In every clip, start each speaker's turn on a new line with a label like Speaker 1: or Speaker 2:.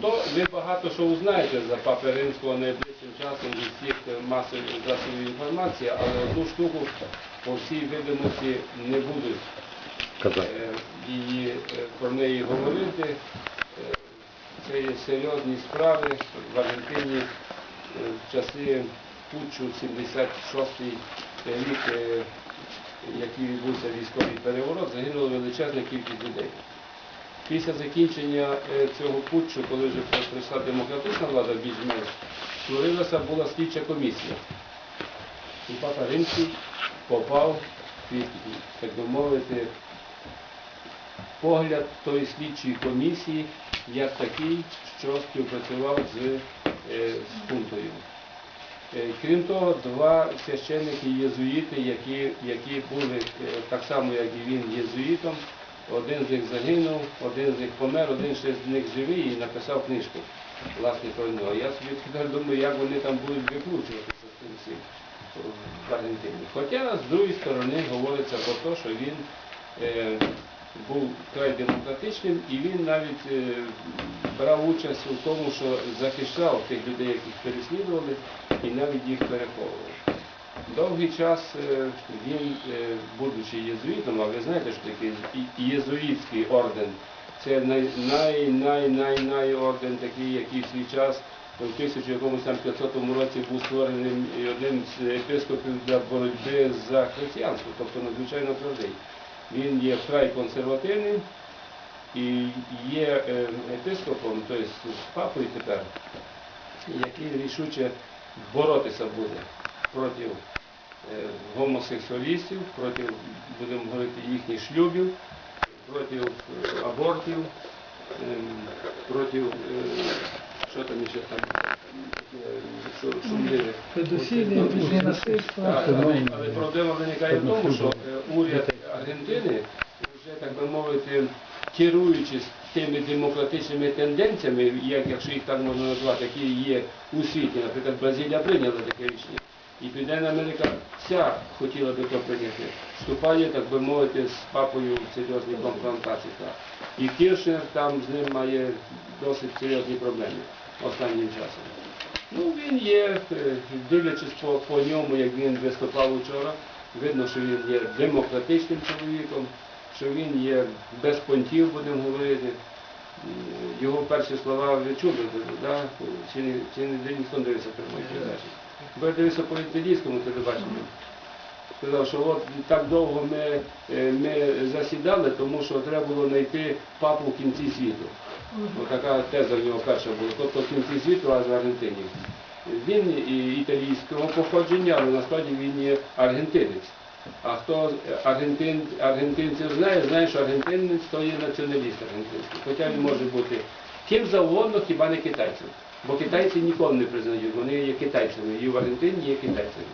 Speaker 1: То ви багато що узнаєте за Папи Римського найближчим часом від всіх масових засобів інформації, але одну штуку по всій видимості не будуть е, її, е, про неї говорити. Е, Це є серйозні справи в Аргентині е, в часи путчу 76-й рік, е, який відбувся військовий переворот, загинула величезна кількість людей. Після закінчення е, цього путчу, коли вже прийшла демократична влада більш-менш, створилася була слідча комісія. І папа Римський попав під, так би мовити, погляд тої слідчої комісії як такий, що співпрацював з, е, з хунтою. Е, Крім того, два священники єзуїти, які, які були так само, як і він, єзуїтом. Один з них загинув, один з них помер, один ще з них живий і написав книжку власне про нього. Я собі тепер думаю, як вони там будуть викручуватися з цим всім в Аргентині. Хоча з другої сторони говориться про те, що він е, був край демократичним і він навіть е, брав участь у тому, що захищав тих людей, яких переслідували, і навіть їх переховував. Довгий час е, він, е, будучи єзуїтом, а ви знаєте, що таке єзуїтський орден, це най, най, най, най, най орден такий, який в свій час в 1500 році був створений одним з епископів для боротьби за християнство, тобто надзвичайно твердий. Він є вкрай консервативним і є епископом, тобто папою тепер, який рішуче боротися буде проти е, гомосексуалістів, проти, будемо говорити, їхніх шлюбів, проти е, абортів, ем, проти, е, що там ще там, е, що шумливе. Але, проблема виникає в тому, що е, уряд Аргентини вже, так би мовити, керуючись тими демократичними тенденціями, як, якщо їх так можна назвати, які є у світі, наприклад, Бразилія прийняла таке рішення, і Південна Америка вся хотіла би то прийняти, вступає, так би мовити, з папою в серйозні конфронтації. І Кіршнер там з ним має досить серйозні проблеми останнім часом. Ну, він є, е, дивлячись по, по ньому, як він виступав учора, видно, що він є демократичним чоловіком, що він є без понтів, будемо говорити. Його перші слова ви да? чи, чи не ніхто не дивився передачі. Бо я дивився по італійському телебаченню. Сказав, що от так довго ми, е, ми засідали, тому що треба було знайти папу в кінці світу. Ось така теза в нього перша була, тобто в кінці світу, аж в Аргентині. Він і італійського походження, але насправді він є аргентинець. А хто аргентин, аргентинців знає, знає, що аргентинець то є націоналіст аргентинський. Хоча він може бути ким завгодно, хіба не китайцем. Бо китайці ніколи не признають, вони є китайцями, і в Аргентині є китайцями.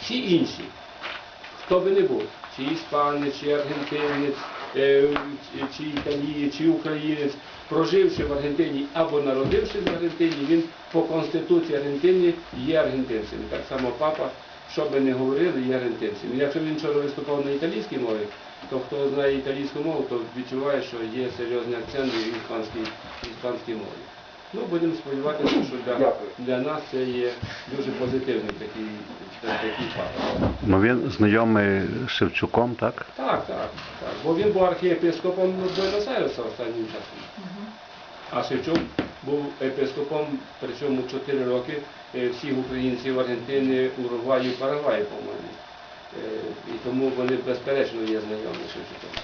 Speaker 1: Всі інші, хто би не був, чи іспанець, чи аргентинець, е, чи- італієць, чи українець, проживши в Аргентині або народившись в Аргентині, він по Конституції Аргентини є аргентинцем. Так само папа, що би не говорили, є аргентинцем. Якщо він вчора виступав на італійській мові, то хто знає італійську мову, то відчуває, що є серйозний акцент в іспанській мові. Ну, будемо сподіватися, що для, для нас це є дуже позитивний такий, такий факт.
Speaker 2: Ну він знайомий з Шевчуком, так?
Speaker 1: Так, так, так. Бо він був архієпископом Буенос-Айреса останнім часом. А Шевчук був епископом, причому 4 роки е, всіх українців Аргентини, Уругваю, Парагваю, по-моєму. Е, І тому вони безперечно є знайомі з Шевчуком.